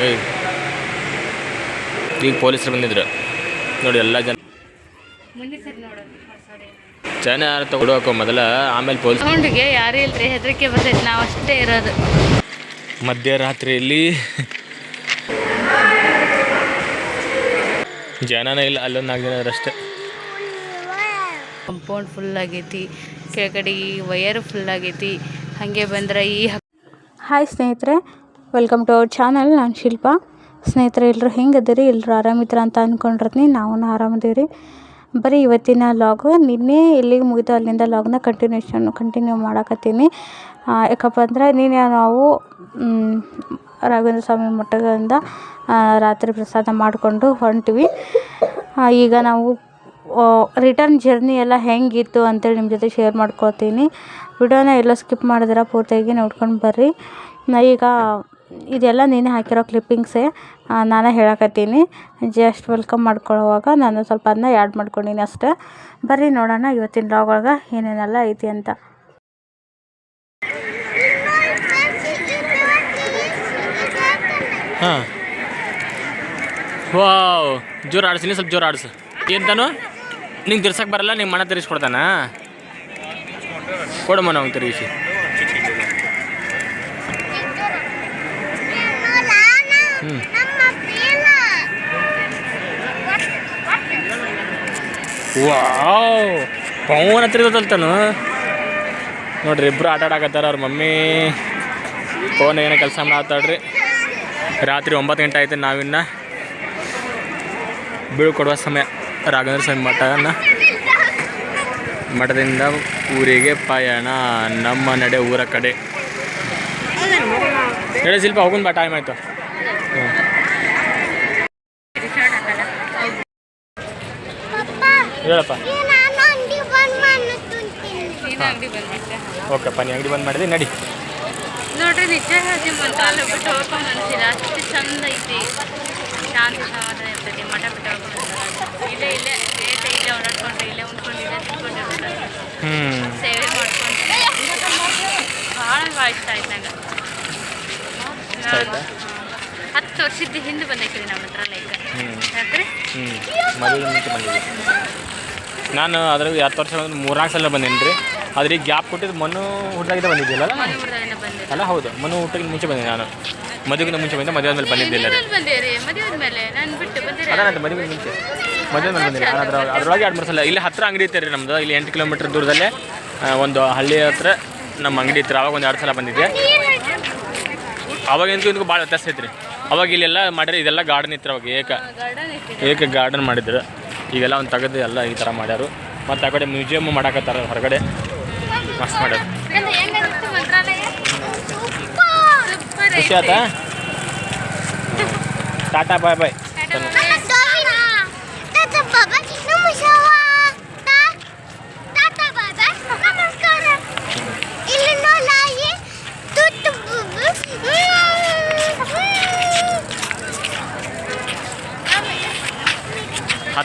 ಏಯ್. ಈಗ ಪೊಲೀಸರು ಬಂದಿದ್ರು. ನೋಡಿ ಎಲ್ಲ ಜನ. ಮುಂದೆ ಸರಿ ನೋಡೋದು ಜನ ಯಾರು ತಗೊಳ್ಬೇಕು ಮೊದಲ? ಆಮೇಲೆ ಪೊಲೀಸ್ ಸೌಂಡ್ಗೆ ಯಾರು ಇಲ್ರಿ ಹೆದರಿಕೆ ಬರ್ತೈತೆ ನಾವು ಅಷ್ಟೇ ಇರೋದು. ಮಧ್ಯರಾತ್ರಿಯಲ್ಲಿ ಜನನೇ ಇಲ್ಲ ಅಲ್ಲೊಂದು ನಾಲ್ಕು ಜನ ಅಷ್ಟೇ. ಕಂಪೌಂಡ್ ಫುಲ್ ಆಗೈತಿ ಕೆಳಗಡೆ ವಯರ್ ಫುಲ್ ಆಗೈತಿ ಹಾಗೆ ಬಂದ್ರೆ ಈ ಹಾಯ್ ಸ್ನೇಹಿತರೆ ವೆಲ್ಕಮ್ ಟು ಅವರ್ ಚಾನಲ್ ನಾನು ಶಿಲ್ಪ. ಸ್ನೇಹಿತರೆ ಎಲ್ಲರೂ ಹೆಂಗದಿರಿ ಎಲ್ಲರೂ ಆರಾಮಿದ್ರ ಅಂತ ಅಂದ್ಕೊಂಡಿರ್ತೀನಿ ನಾವು ಆರಾಮದೀವಿ ರೀ ಬರೀ ಇವತ್ತಿನ ಲಾಗು ನಿನ್ನೆ ಇಲ್ಲಿಗೆ ಮುಗಿದು ಅಲ್ಲಿಂದ ಲಾಗ್ನ ಕಂಟಿನ್ಯೂಷನ್ ಕಂಟಿನ್ಯೂ ಮಾಡಕತ್ತೀನಿ. ಯಾಕಪ್ಪ ಅಂದ್ರೆ ನಿನ್ನೆ ನಾವು ರಾಘವೇಂದ್ರ ಸ್ವಾಮಿ ಮಠದಿಂದ ರಾತ್ರಿ ಪ್ರಸಾದ ಮಾಡಿಕೊಂಡು ಹೊಂಟ್ವಿ. ಈಗ ನಾವು ರಿಟರ್ನ್ ಜರ್ನಿ ಎಲ್ಲ ಹೆಂಗಿತ್ತು ಅಂತೇಳಿ ನಿಮ್ಮ ಜೊತೆ ಶೇರ್ ಮಾಡ್ಕೊಳ್ತೀನಿ. ವಿಡಿಯೋನ ಎಲ್ಲ ಸ್ಕಿಪ್ ಮಾಡಿದ್ರೆ, ಪೂರ್ತಿಯಾಗಿ ನೋಡ್ಕೊಂಡು ಬರ್ರಿ. ನಾ ಈಗ ಇದೆಲ್ಲ ನೀನೇ ಹಾಕಿರೋ ಕ್ಲಿಪ್ಪಿಂಗ್ಸೇ ನಾನೇ ಹೇಳಕತ್ತೀನಿ. ಜಸ್ಟ್ ವೆಲ್ಕಮ್ ಮಾಡ್ಕೊಳ್ಳೋವಾಗ ನಾನು ಸ್ವಲ್ಪ ಅದನ್ನ ಆ್ಯಡ್ ಮಾಡ್ಕೊಂಡೀನಿ ಅಷ್ಟೇ. ಬರ್ರಿ ನೋಡೋಣ ಇವತ್ತಿನ ಲಾಗ್ ಒಳಗೆ ಏನೇನೆಲ್ಲ ಐತಿ ಅಂತ. ಹಾಂ. ಜೋರು ಆಡಿಸಿ ಸ್ವಲ್ಪ ಜೋರು ಆಡಿಸು. ಎಂತಾನು ನಿಂಗೆ ತಿರ್ಸಕ್ಕೆ ಬರಲ್ಲ ನಿಮ್ಮ ಮನೆ ತಿರ್ಸ್ಕೊಡ್ತಾನ? ಕೊಡಮ್ಮ ನಾವು ತಿರುಗಿಸಿ. ವಾವ್. ಪವನ್ ಹತ್ತಿರದಲ್ತಾನು ನೋಡ್ರಿ, ಇಬ್ರು ಆಟ ಆಡಕತ್ತಾರ ಅವ್ರ ಮಮ್ಮಿ. ಪೌನ್ ಏನೋ ಕೆಲಸ ಮಾಡತ್ತಾಳ್ರಿ ರಾತ್ರಿ ಒಂಬತ್ತು ಗಂಟೆ ಆಯ್ತು ನಾವಿನ್ನ ಬೀಳ್ಕೊಡುವ ಸಮಯ. ರಾಘವೇಂದ್ರ ಸ್ವಾಮಿ ಮಠನ ಮಠದಿಂದ ಊರಿಗೆ ಪಯಣ ನಮ್ಮ ನಡೆ ಊರ ಕಡೆ. ಹೇಳಿ ಶಿಲ್ಪ, ಹೋಗುನ್ ಬಾ ಟೈಮ್ ಆಯ್ತು. ಹೇಳಪ್ಪ. ಓಕೆಪ್ಪ ನೀ ಅಂಗಡಿ ಬಂದ್ ಮಾಡಿದೆ ನಡಿ. ನೋಡ್ರಿ ನಿಜ ಹೇಳ್ತೀನಿ ಬಿಟ್ಟು ಹೋಗ್ಕೊಂಡು ಅನ್ಸಿಲ್ಲ. ಅಷ್ಟು ಚಂದ ಐತಿ. ಶಾಂತಿ ಸಮಾಧಾನ ಇರ್ತೈತಿ. ಮಠ ಬಿಟ್ಟು ಹೋಗ್ಕೊಂಡು ಇಲ್ಲೇ ಇಲ್ಲೇ ರೇಟ್ ಇಲ್ಲೇ ಓಡಾಡ್ಕೊಂಡು ಇಲ್ಲೇ ಉಂಡ್ಕೊಂಡು ಸೇವೆ ಮಾಡ್ಕೊಂಡು. ಭಾಳ ಭಾಳ ಇಷ್ಟ ಆಯ್ತು ನಂಗೆ. ನಾನು? ಹತ್ತು ವರ್ಷದ ಹಿಂದೆ ಬಂದೈತಿ ನಮ್ಮ ಹತ್ರ ಲೈಕ್ ಯಾಕ್ರಿ ಹ್ಞೂ ಮದುವೆ ಮುಂಚೆ ಬಂದಿದ್ದೆ ನಾನು ಅದ್ರಾಗ ಹತ್ತು ವರ್ಷ ಒಂದು ಮೂರ್ನಾಲ್ಕು ಸಲ ಬಂದೇನಿ ರೀ. ಆದ್ರೆ ಈಗ ಗ್ಯಾಪ್ ಕೊಟ್ಟಿದ್ದು ಮನು ಹುಟ್ಟಾಗಿದ್ದೆ ಬಂದಿದ್ದಿಲ್ಲ ಅಲ್ಲ ಅಲ್ಲ ಹೌದು. ಮನು ಹುಟ್ಟಿಗೆ ಮುಂಚೆ ಬಂದೆ ನಾನು. ಮದುವೆಗಿಂತ ಮುಂಚೆ ಬಂದೆ ಮದುವೆ ಮೇಲೆ ಬಂದಿದ್ದಿಲ್ಲ ರೀ. ಮದುವೆ ಅದಾನಂತ ಮುಂಚೆ. ಮದುವೆ ಮೇಲೆ ಬಂದಿಲ್ಲ. ನಾನು ಅದ್ರ ಅದ್ರೊಳಗೆ ಎರಡು ಮೂರು ಸಲ. ಇಲ್ಲಿ ಹತ್ರ ಅಂಗಡಿ ಐತೆ ರೀ ನಮ್ದು. ಇಲ್ಲಿ ಎಂಟು ಕಿಲೋಮೀಟ್ರ್ ದೂರದಲ್ಲೇ ಒಂದು ಹಳ್ಳಿ ಹತ್ರ ನಮ್ಮ ಅಂಗಡಿ ಇತ್ತು ಅವಾಗ ಒಂದು ಎರಡು ಸಲ ಬಂದಿದ್ದೆ. ಅವಾಗ ಇಂತೂ ಇದಕ್ಕೂ ಭಾಳ ವ್ಯತ್ಯಾಸ ಐತ್ರಿ. ಅವಾಗ ಇಲ್ಲೆಲ್ಲ ಮಾಡಿದ್ರೆ ಇದೆಲ್ಲ ಗಾರ್ಡನ್ ಇತ್ತು ಅವಾಗ. ಏಕ ಏಕ ಗಾರ್ಡನ್ ಮಾಡಿದ್ರು. ಈಗೆಲ್ಲ ಒಂದು ತೆಗೆದು ಎಲ್ಲ ಈ ಥರ ಮಾಡ್ಯಾರು. ಮತ್ತು ಆ ಕಡೆ ಮ್ಯೂಸಿಯಮ್ ಮಾಡಾಕತ್ತಾರ ಹೊರಗಡೆ. ಮಸ್ತ್ ಮಾಡ್ಯಾರ. ಖುಷಿ ಆಯ್ತಾ ಟಾಟಾ ಬಾಯ್ ಬಾಯ್.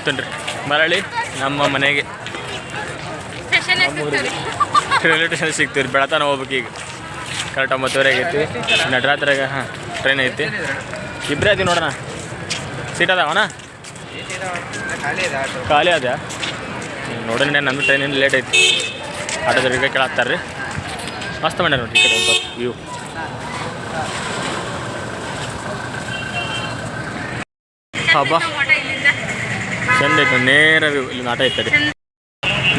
ಹತ್ತನ್ರಿ ಮರಳಿ ನಮ್ಮ ಮನೆಗೆ. ರೈಲ್ವೆ ಸ್ಟೇಷನ್ ಸಿಗ್ತೀವಿ ರೀ ಬೆಳತಾನ ಹೋಗ್ಬೇಕು ಈಗ. ಕರೆಕ್ಟ್ ಒಂಬತ್ತುವರೆ ಆಗೈತಿ. ನಡ್ರಾತ್ರಾಗ ಹಾಂ ಟ್ರೈನ್ ಐತಿ. ಇಬ್ಬರೇ ಐತಿ ನೋಡೋಣ. ಸೀಟ್ ಅದಾವಣ ಖಾಲಿ ಅದ. ನೋಡೋಣ ನಮ್ಮ ಟ್ರೈನ್ ಏನು ಲೇಟ್ ಐತಿ. ಆಟೋದವ್ರಿಗೆ ಕೇಳಾಕ್ತಾರೆ ರೀ ಮಸ್ತ್ ಮಾಡ್ಯಾರ ನೋಡಿ ಕಡೆ ಒಂದು ವ್ಯೂ ಹಬ್ಬ. ಚಂದ ಐತೆ ನೋಡಿ, ನೇರ ಇಲ್ಲಿ ಆಟೋ ಐತೆ ರೀ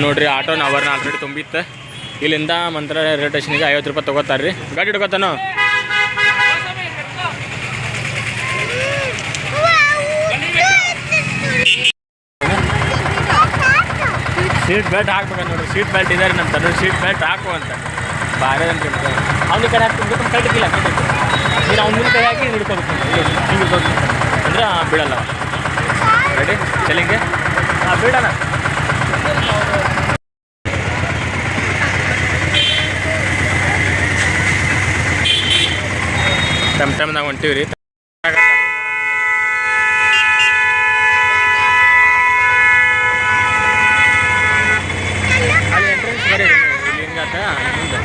ನೋಡ್ರಿ ಆಟೋನ ಅವರ್ನ ಆಲ್ರೆಡಿ ತುಂಬಿತ್ತು. ಇಲ್ಲಿಂದ ಮಂತ್ರ ರೈಲ್ವೆ ಸ್ಟೇಷನ್ಗೆ ಐವತ್ತು ರೂಪಾಯಿ ತಗೋತಾರ್ರಿ. ರೀ ಗಾಡಿ ಹಿಡ್ಕೋತಾನು? ಸೀಟ್ ಬೆಲ್ಟ್ ಹಾಕ್ಬೇಕು ನೋಡ್ರಿ ಸೀಟ್ ಬೆಲ್ಟ್ ಇದಾರೆ ನಮ್ಮ ತನ್ನ ಸೀಟ್ ಬೆಲ್ಟ್ ಹಾಕು ಅಂತ. ಬಾರೆ ಅಂತ ಅವ್ನ ಕಡೆ ಹಾಕ್ಬೇಕು ಕೈ ಹಿಡಿದಿಲ್ಲ ನೀನು ಅವ್ನ ಮುಂದೆ ಹಾಕಿ ಹಿಡ್ಕೋಬೇಕು. ಹಿಂಗೆ ಅಂದ್ರೆ ಬಿಡಲ್ಲ ರೆಡಿ ಚೆಲ್ಲಿಂಗೆ ಹಾಂ ಬೀಳೋಣ ಟಮ್ ಟಮ್ನಾಗ ಹೊಂಟೀವಿ ರೀ ಅಲ್ಲಿ entrance ಬೇರೆ ಇದೆ. ಇಲ್ಲಿ ಹಿಂಗಾತ, ಮುಂದೆ.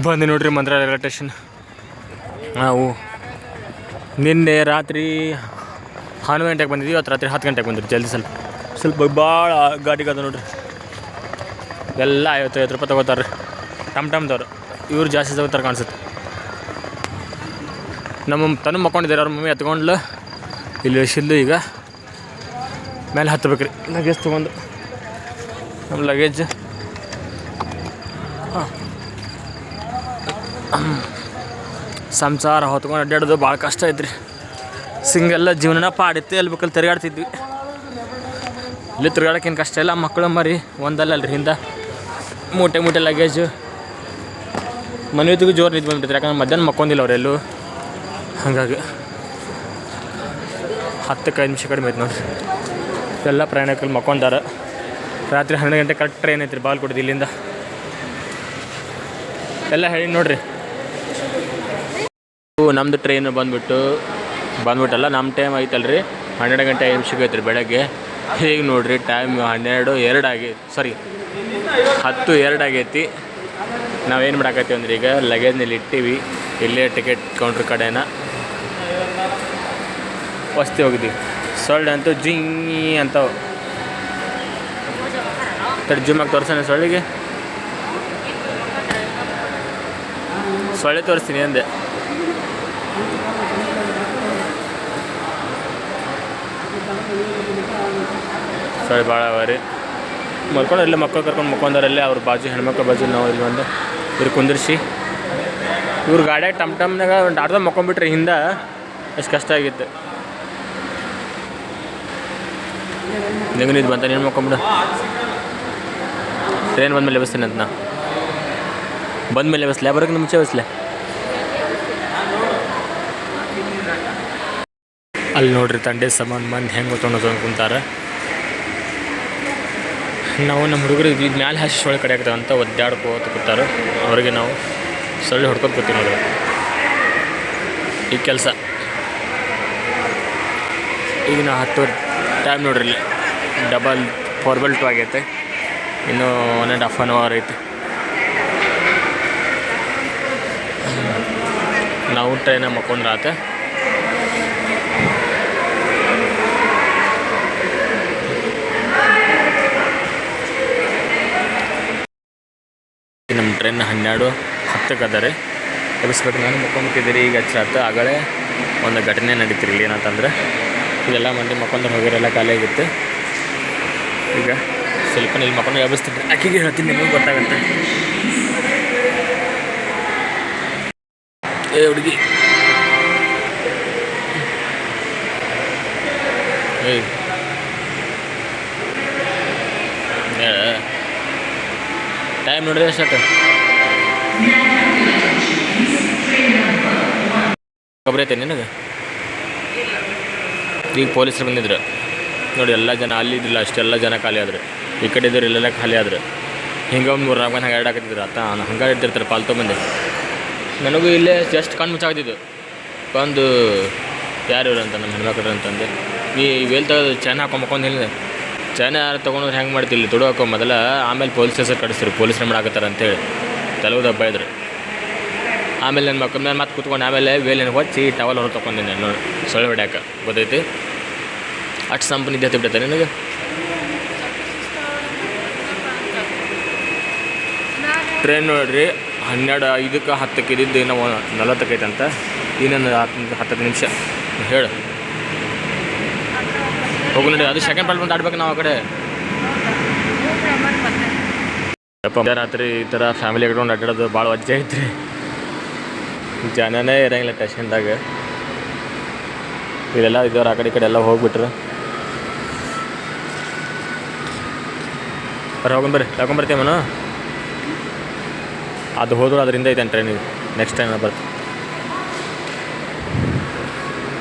ಬಂದೆ ನೋಡ್ರಿ ಮಂತ್ರಾಲಯ ರೈಲ್ವೆ ಸ್ಟೇಷನ್. ನಾವು ನಿನ್ನೆ ರಾತ್ರಿ ಹನ್ನೊಂದು ಗಂಟೆಗೆ ಬಂದಿದ್ವಿ ಇವತ್ತು ರಾತ್ರಿ ಹತ್ತು ಗಂಟೆಗೆ ಬಂದಿರಿ ಜಲ್ದಿ ಸ್ವಲ್ಪ. ಸ್ವಲ್ಪ ಭಾಳ ಗಾಡಿಗೆ ಅದ ನೋಡ್ರಿ. ಎಲ್ಲ ಐವತ್ತು ಐವತ್ತು ರೂಪಾಯಿ ತೊಗೋತಾರೆ ಟಮ್ ಟಮ್ದವ್ರು ಇವ್ರು ಜಾಸ್ತಿ ತಗೋತಾರೆ ಕಾಣಿಸುತ್ತೆ. ನಮ್ಮ ತನು ಮಕ್ಕೊಂಡಿದ್ದಾರೆ ಅವ್ರ ಮಮ್ಮಿ ಎತ್ಕೊಂಡ್ಲು. ಇಲ್ಲಿ ಇಳಿಸಿದ್ದು ಈಗ. ಮೇಲೆ ಹತ್ತಬೇಕ್ರಿ ಲಗೇಜ್ ತೊಗೊಂಡು. ನಮ್ಮ ಲಗೇಜ್ ಸಂಸಾರ ಹೊತ್ಕೊಂಡು ಅಡ್ಡಾಡೋದು ಭಾಳ ಕಷ್ಟ ಐತ್ರಿ. ಸಿಂಗೆಲ್ಲ ಜೀವನ ಪಾಡಿತ್ತು ಎಲ್ಲಿ ಬೇಕಲ್ಲಿ ತಿರುಗಾಡ್ತಿದ್ವಿ. ಇಲ್ಲಿ ತಿರುಗಾಡೋಕ್ಕೇನು ಕಷ್ಟ ಇಲ್ಲ ಮಕ್ಕಳು ಮರಿ ಒಂದಲ್ಲ ಅಲ್ರಿ ಹಿಂದೆ. ಮೂಟೆ ಮೂಟೆ ಲಗೇಜು ಮನೆಯೊತ್ತಿಗೂ ಜೋರು ನಿಂತು ಬಂದ್ಬಿಟ್ಟಿದ್ರು ಯಾಕಂದ್ರೆ ಮಧ್ಯಾಹ್ನ ಮಕ್ಕೊಂದಿಲ್ಲ ಅವರೆಲ್ಲೂ. ಹಾಗಾಗಿ ಹತ್ತಕ್ಕೆ ಐದು ನಿಮಿಷ ಕಡಿಮೆ ಐತೆ ನೋಡಿರಿ. ಎಲ್ಲ ಪ್ರಯಾಣಿಕರು ಮಕ್ಕೊಂಡಾರ. ರಾತ್ರಿ ಹನ್ನೆರಡು ಗಂಟೆ ಕರೆಕ್ಟ್ ಟ್ರೈನ್ ಐತ್ರಿ ಬಾಲ್ಕೋಟದ ಇಲ್ಲಿಂದ. ಎಲ್ಲ ಹೇಳಿ ನೋಡ್ರಿ. ನಮ್ಮದು ಟ್ರೈನ್ ಬಂದ್ಬಿಟ್ಟು, ಬಂದ್ಬಿಟ್ಟಲ್ಲ ನಮ್ಮ ಟೈಮ್ ಐತಲ್ರಿ ಹನ್ನೆರಡು ಗಂಟೆ ಐದು ನಿಮಿಷಕ್ಕೆ ಐತ್ರಿ ಬೆಳಗ್ಗೆ. ಈಗ ನೋಡಿರಿ ಟೈಮ್ ಹನ್ನೆರಡು, ಎರಡು ಆಗಿ ಸಾರಿ ಹತ್ತು, ಎರಡು ಆಗೈತಿ. ನಾವೇನು ಮಾಡಾಕತ್ತೀವಿ ಅಂದ್ರೆ ಈಗ ಲಗೇಜ್ನಲ್ಲಿ ಇಟ್ಟಿವಿ. ಇಲ್ಲೇ ಟಿಕೆಟ್ ಕೌಂಟ್ರ್ ಕಡೆನ. ವಸ್ತಿ ಹೋಗಿದ್ದೀವಿ ಸೊಳ್ಳೆ ಅಂತೂ ಜಿಂಗಿ ಅಂತ ಜಿಮ್ಮಾಗಿ ತೋರ್ಸೋಣ ಸೊಳ್ಳಿಗೆ. ಸೊಳ್ಳೆ ತೋರಿಸ್ತೀನಿ ಅಂದೆ. ಸೊಳ್ಳೆ ಭಾಳ ಅವ ರೀ ಮಲ್ಕೊಂಡು ಇಲ್ಲೇ ಮಕ್ಕಳು ಕರ್ಕೊಂಡು ಮಕ್ಕೊಂಡಾರಲ್ಲೇ ಅವ್ರ ಬಾಜು, ಹೆಣ್ಮಕ್ಳು ಬಾಜು ನಾವು ಇಲ್ಲಿ ಒಂದು ಇವ್ರು ಕುಂದಿರ್ಸಿ. ಇವ್ರು ಗಾಡ್ಯಾಗ ಟಮ್ ಟಮ್ನಾಗ ಒಂದು ಆಟದ ಮಕ್ಕೊಂಬಿಟ್ರೆ ಹಿಂದೆ ಎಷ್ಟು ಕಷ್ಟ ಆಗಿತ್ತು. ನಿಂಗೆ ಇದು ಬಂತ, ನೀನು ಮಕ್ಕೊಂಬಿಡು. ಟ್ರೈನ್ ಬಂದ್ಮೇಲೆ ಎಬ್ಬಿಸ್ತೀನಿ ಅಂತ ನಾ. ಬಂದ್ಮೇಲೆ ಬಸ್ಲೆ ಬರೋಕ್ಕೆ ಮುಂಚೆ ಬಸ್ಲೆ ಅಲ್ಲಿ ನೋಡ್ರಿ ತಂಡೆ ಸಮಾನ ಮಂದಿ ಹೆಂಗೆ ತೊಗೊಂಡು ಕುಂತಾರೆ. ನಾವು ನಮ್ಮ ಹುಡುಗರು ಇದು ಮ್ಯಾಲೆ ಹಾಸಿ ಸೊಳ್ಳೆ ಕಡೆ ಆಗ್ತದೆ ಅಂತ ಒದ್ದಾಡ್ಕೋತ ಕೂತಾರೆ. ಅವರಿಗೆ ನಾವು ಸೊಳ್ಳೆ ಹೊಡ್ಕೊತ ಕೂತೀವಿ ನೋಡ್ರಿ. ಈ ಕೆಲಸ. ಈಗ ನಾ ಹತ್ತು ಟೈಮ್ ನೋಡ್ರಿ ಇಲ್ಲಿ. ಡಬಲ್ ಫೋರ್ ಟು ಆಗೈತೆ. ಇನ್ನು one and half an hour ಐತೆ. ನಾವು ಟ್ರೈನ ಮಕ್ಕೊಂಡ್ರೆ ಆತ ನಮ್ಮ ಟ್ರೈನ್ ಹನ್ನೆರಡು ಹತ್ತಕ್ಕೆ ಅದ ರೀ ಎಬ್ಬಿಸ್ಬೇಕು ನಾನು, ಮಕ್ಕೊಂಬಿಟ್ಟಿದ್ದೀರಿ. ಈಗ ಹಚ್ಚ ಆಗಲೇ ಒಂದು ಘಟನೆ ನಡೀತಿರಿ ಇಲ್ಲಿ ಏನಂತಂದ್ರೆ. ಇದೆಲ್ಲ ಮಂದಿ ಮಕ್ಕೊಂಡ್ರೆ ಹೋಗಿರೆಲ್ಲ ಖಾಲಿ ಆಗಿತ್ತು. ಈಗ ಸ್ವಲ್ಪ ಇಲ್ಲಿ ಮಕ್ಕೊಂಡು ಎಬ್ಬಿಸ್ತಿದ್ರೆ ಆಕೆಗೆ ಹೇಳ್ತೀನಿ, ನಿಮಗೂ ಗೊತ್ತಾಗತ್ತೆ. ಏ, ಹುಡುಗಿ. ಟೈಮ್ ನೋಡಿದ್ರೆ ಎಷ್ಟಾಯ್ತು ಖಬರ್ ಐತೆ ನಿನಗೆ? ಈಗ ಪೊಲೀಸರು ಬಂದಿದ್ರು. ನೋಡಿ, ಎಲ್ಲ ಜನ ಅಲ್ಲಿ ಇದ್ದಿಲ್ಲ ಅಷ್ಟೆಲ್ಲ ಜನ ಖಾಲಿ ಆದ್ರು. ಈ ಕಡೆ ಇದ್ದರು ಇಲ್ಲೆಲ್ಲ ಖಾಲಿ ಆದ್ರು. ಹಿಂಗೆ ಒಂದು ಮೂರು ನಾಲ್ಕು ಮಂದಿ ಹಂಗೆ ಆಡಾಕತ್ತಿದ್ರು ಆತ ಹಂಗೆ ಇರ್ತಿರ್ತಾರೆ ಪಾಲ್ತು ಮಂದಿ ನನಗೂ ಇಲ್ಲೇ ಜಸ್ಟ್ ಕಣ್ಣು ಮುಚ್ಚಾಗ್ತಿದ್ದು ಬಂದು, ಯಾರು ಅಂತ, ನಮ್ಮ ಹೆಣ್ಮಕ್ಳು ಅಂತಂದು ಈ ವೇಲ್ ತೆಗೆದು ಚೈನ್ ಹಾಕೊಂಬಕ್ಕೊಂದು ಹೇಳಿದೆ ಚೈನ ಯಾರು ತೊಗೊಂಡ್ರೆ ಹೆಂಗೆ ಮಾಡ್ತಿಲ್ಲ ತುಡು ಹಾಕೋ ಮೊದಲ ಆಮೇಲೆ ಪೊಲೀಸ್ ಹೆಸರು ಕಳಿಸ್ತಾರೆ ಪೊಲೀಸ್ರು ಮಾಡಾಕತ್ತಾರ ಅಂತೇಳಿ. ತೆಲುಗು ದಬ್ಬ ಇದ್ರು. ಆಮೇಲೆ ನನ್ನ ಮಕ್ಕಳು ನಾನು ಮತ್ತೆ ಕುತ್ಕೊಂಡು ಆಮೇಲೆ ವೇಲಿನ ಹೊಚ್ಚಿ ಟವಲ್ ಹೊರ ನಾನು ನೋಡಿ ಸೊಳ್ಳೆ ಹೊಡ್ಯಾಕ. ಗೊತ್ತೈತಿ? ಅಷ್ಟು ಸಂಪನ್ನ ಇದ್ದೆ ಬಿಡುತ್ತೆ ನಿನಗೆ? ಟ್ರೈನ್ ನೋಡ್ರಿ, ಹನ್ನೆರಡು ಐದಕ್ಕೆ ಹತ್ತಕ್ಕೆ ಇದ್ದಿದ್ದು ಇನ್ನೂ ನಲವತ್ತಕ್ಕೆ ಐತಂತ. ಇನ್ನೊಂದು ಹತ್ತು ಹತ್ತು ನಿಮಿಷ. ಹೇಳು. ಹೋಗು ನೋಡಿ, ಅದು ಸೆಕೆಂಡ್ ಪಾರ್ಟ್ ಬಂದು ಆಡ್ಬೇಕು ನಾವು ಆ ಕಡೆ. ರಾತ್ರಿ ಈ ಥರ ಫ್ಯಾಮಿಲಿ ಕಟ್ಕೊಂಡು ಅಡ್ಡಾಡೋದು ಭಾಳ ವಜ್ಜೆ ಐತ್ರಿ. ಜನನೇ ಇರಂಗಿಲ್ಲ ಟೆಷನ್ದಾಗ ಇಲ್ಲೆಲ್ಲ ಇದ್ದವ್ರು ಆ ಕಡೆ ಈ ಕಡೆ ಎಲ್ಲ ಹೋಗ್ಬಿಟ್ರು. ಬರ್ರಿ ಹೋಗೊಂಬರ್ರಿ ತಗೊಂಬರ್ತೀವನು ಅದು ಹೋದ್ರು ಅದರಿಂದ ಐತೆ ಟ್ರೈನಿಗೆ ನೆಕ್ಸ್ಟ್ ಟೈಮ್ ಬರ್ತೀವಿ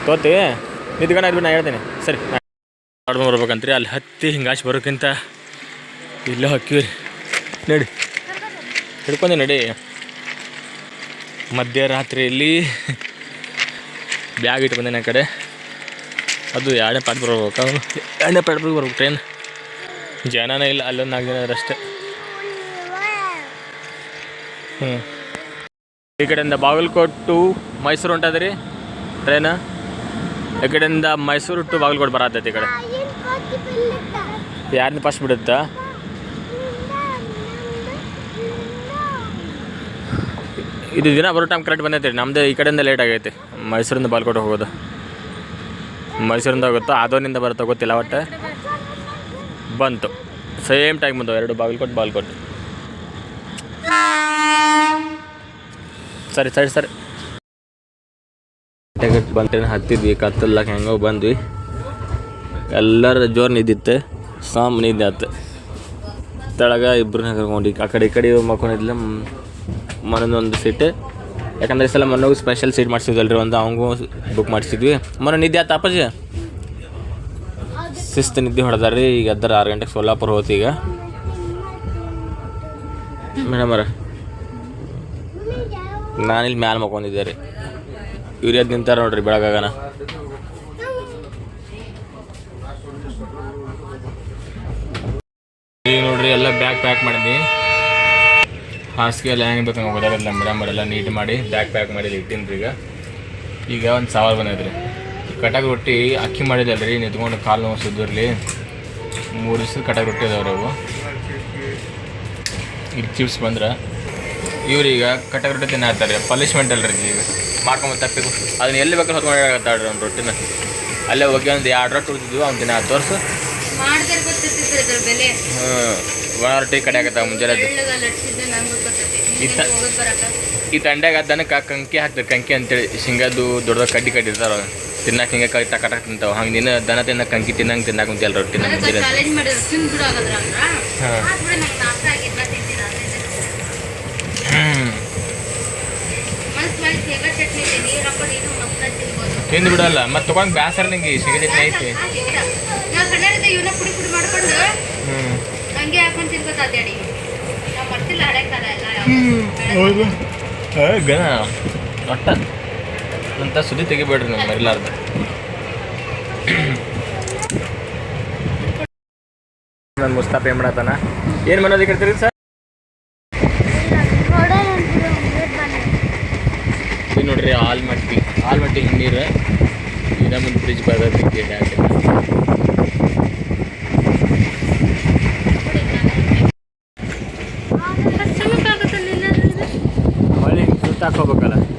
ತೋತಿ, ನಿದ್ಗಣ ಇದ್ಬಿಟ್ಟು ನಾ ಹೇಳ್ತೀನಿ. ಸರಿ ಮಾಡ್ಕೊಂಡು ಬರ್ಬೇಕಂತ್ರಿ ಅಲ್ಲಿ ಹತ್ತಿ ಹಿಂಗಾಶ್ ಬರೋಕ್ಕಿಂತ ಇಲ್ಲೇ ಹಕ್ಕಿವ್ರಿ. ನಡಿ. ಹಿಡ್ಕೊಂಡೆ ನಡಿ. ಮಧ್ಯರಾತ್ರಿಯಲ್ಲಿ ಬ್ಯಾಗ್ ಇಟ್ಟು ಬಂದೇನೆ ಆ ಕಡೆ. ಅದು ಎರಡನೇ ಪಾಟ್ ಬರ್ಬೇಕು. ಎರಡನೇ ಪಾಟ್ ಬರ್ಬೇಕು ಟ್ರೈನ್ ಜನನೇ ಇಲ್ಲ, ಅಲ್ಲೊಂದು ನಾಲ್ಕು ಜನ ಅಷ್ಟೇ. ಹ್ಞೂ ಈ ಕಡೆಯಿಂದ ಬಾಗಲಕೋಟ್ ಟು ಮೈಸೂರು ರೀ ಟ್ರೈನ್ ಈ ಕಡೆಯಿಂದ ಮೈಸೂರು ಟು ಬಾಗಲಕೋಟ್ ಬರತ್ತೈತಿ ಈ ಕಡೆ. ಯಾರನ್ನ ಫಸ್ಟ್ ಬಿಡುತ್ತಾ? ಇದು ದಿನ ಬರೋ ಟೈಮ್ ಕರೆಕ್ಟ್ ಬಂದೈತೆ ರೀ. ನಮ್ಮದೇ ಈ ಕಡೆಯಿಂದ ಲೇಟ್ ಆಗೈತೆ. ಮೈಸೂರಿಂದ ಬಾಲ್ಕೋಟೆ ಹೋಗೋದು. ಮೈಸೂರಿಂದ ಹೋಗುತ್ತೋ ಆದೋನಿಂದ ಬರುತ್ತೋ ಗೊತ್ತಿಲ್ಲ ಒಟ್ಟು ಬಂತು. ಸೇಮ್ ಟೈಮ್ ಬಂದವು ಎರಡು ಬಾಗಲಕೋಟೆ, ಬಾಲ್ಕೋಟೆ. ಸರಿ ಸರಿ ಸರಿ. ಟಿಕೆಟ್ ಬಂತೇನೆ ಹತ್ತಿದ್ವಿ ಕತ್ತಲ್ಲಕ್ಕೆ ಹೆಂಗೋ ಬಂದ್ವಿ. ಎಲ್ಲರ ಜೋರ್ ನಿದ್ದಿತ್ತು, ಸಾಮ್ ನಿದ್ದೆ ಆತು. ತೆಳಗ ಇಬ್ಬರನ್ನ ಕರ್ಕೊಂಡು ಆ ಕಡೆ ಈ ಕಡೆ ಮಕ್ಕೊಂಡಿದ್ಲ ಮನೊಂದೊಂದು ಸೀಟ್. ಯಾಕಂದ್ರೆ ಈ ಸಲ ಮೊನ್ನೆಗೂ ಸ್ಪೆಷಲ್ ಸೀಟ್ ಮಾಡಿಸಿದ್ವಲ್ರಿ, ಒಂದು ಅವಂಗೂ ಬುಕ್ ಮಾಡಿಸಿದ್ವಿ. ಮೊನ್ನೆ ನಿದ್ದೆ ಆತ ಅಪ್ಪಾಜಿ? ಶಿಸ್ತು ನಿದ್ದೆ ಹೊಡೆದಾರ್ರಿ, ಈಗ ಎದ್ದಾರ ಆರು ಗಂಟೆಗೆ ಸೋಲಾಪುರ ಹೋತಿ ಈಗ. ಮೇಡಮರ ನಾನಿಲ್ಲಿ ಮ್ಯಾಲೆ ಮಕ್ಕೊಂಡಿದ್ದೆ ರೀ. ಇವ್ರು ಎದ್ದು ನಿಂತಾರ ನೋಡ್ರಿ ಬೆಳಗಾಗನ. ನೋಡ್ರಿ ಎಲ್ಲ ಬ್ಯಾಗ್ ಪ್ಯಾಕ್ ಮಾಡಿದ್ವಿ ಹಾಸಿಗೆ ಎಲ್ಲ ಹೆಂಗೆ ಬೇಕು ಹಂಗೆ ಗೊತ್ತಾಗಲ್ಲ ಮೇಡಮ್ ಅವರೆಲ್ಲ ನೀಟ್ ಮಾಡಿ ಬ್ಯಾಗ್ ಪ್ಯಾಕ್ ಮಾಡಿ ಇಟ್ಟಿನಿ ಈಗ. ಈಗ ಒಂದು ಸಾವಿರ ಬಂದೈತೆ ರೀ ಕಟಕ್ ರೊಟ್ಟಿ ಅಕ್ಕಿ ಮಾಡಿದಲ್ಲ ರೀ ನಿಂತ್ಕೊಂಡು ಕಾಲು ನೋವು ಸುದ್ದಿರಲಿ. ಮೂರು ದಿವ್ಸದ ಕಟಕ್ ರೊಟ್ಟಿ ಅದಾವ್ರಿ ಅವು. ಈಗ ಚಿಪ್ಸ್ ಬಂದ್ರೆ. ಇವ್ರೀಗ ಕಟಕ್ ರೊಟ್ಟಿ ತಿನ್ನಾತಾರೆ ಪನಿಷ್ಮೆಂಟ್ ಅಲ್ರಿ ಈಗ. ತಪ್ಪಿಗೂ. ಅದನ್ನ ಎಲ್ಲಿ ಬೇಕಾದ್ರೆ ಹೊತ್ಕೊಂಡು ಒಂದು ರೊಟ್ಟಿನ. ಅಲ್ಲೇ ಹೋಗಿ ಒಂದು ಎರಡು ರೊಟ್ಟಿ ಉಳಿದಿದ್ವು, ಅವ್ನು ತಿನ್ನ ತೋರ್ಸು ರೊಟ್ಟಿ ಕಡೆ ಆಗತ್ತ ಮುಂಜಾನೆ ಈ ತಂಡ್ಯಾಗ ದನಕ್ಕೆ ಕಂಕಿ ಹಾಕ್ತಾರೆ ಕಂಕಿ ಅಂತೇಳಿ ಶೇಂಗಾದು ದೊಡ್ಡದಾಗ ಕಡ್ಡಿ ಕಟ್ಟಿರ್ತಾರ. ತಿನ್ನಕ್ಕೆ ಹಿಂಗೆ ಕೈ ತಕಟ ತಿಂತಾವ. ಹಂಗೆ ನೀನು ದನ ತಿನ್ನ ಕಂಕಿ ತಿನ್ನಂಗೆ ತಿನ್ನಕ್ಕೆ ಕುಂತಿಯಲ್ಲ ರೊಟ್ಟಿ ಅದಕ್ಕೆ ಮುಂಜಾನೆ ತಿಂದು ಬಿಡಲ್ಲ. ಮತ್ತೆ ತೊಗೊಂಡು ಬ್ಯಾಸರ್ ನಿಂಗೆ ಶೇಂಗಾ ಚಟ್ನಿ ಐತಿ. ಇವನ್ನ ಪುಡಿ ಪುಡಿ ಮಾಡ್ಕೊಂಡು ಹಂಗೆ ಹಾಕೊಂಡು ತಿನ್ಕೋತ ನಾವು ಹಳೆ ಕಾಲ ಎಲ್ಲ ಹೌದು. ಗಣ ಒಟ್ಟ ಅಂತ ಸುದ್ದಿ ತೆಗಿಬೇಡ್ರಿ ನಮ್ಮ ಮರಿಲಾರ್ದ. ನಾನು ಮುಸ್ತಾಪ ಏನು ಮಾಡತ್ತಾನ? ಏನು ಮಾಡೋದು ಕರ್ತೀರಿ sir? tá a cobra, galera. Né?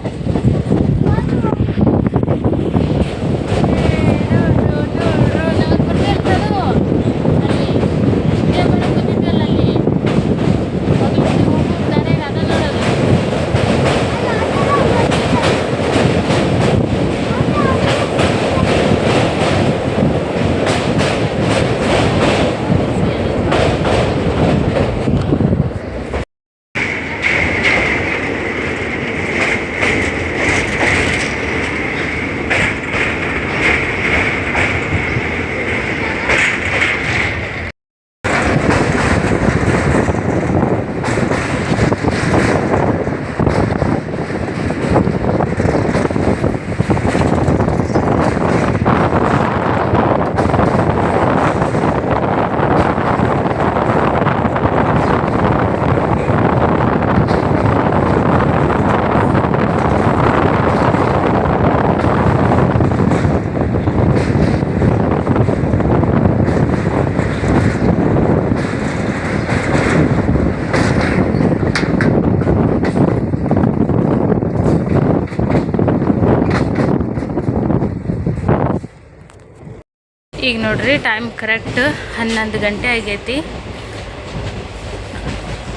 ಈಗ ನೋಡ್ರಿ ಟೈಮ್ ಕರೆಕ್ಟ್ ಹನ್ನೊಂದು ಗಂಟೆ ಆಗೈತಿ.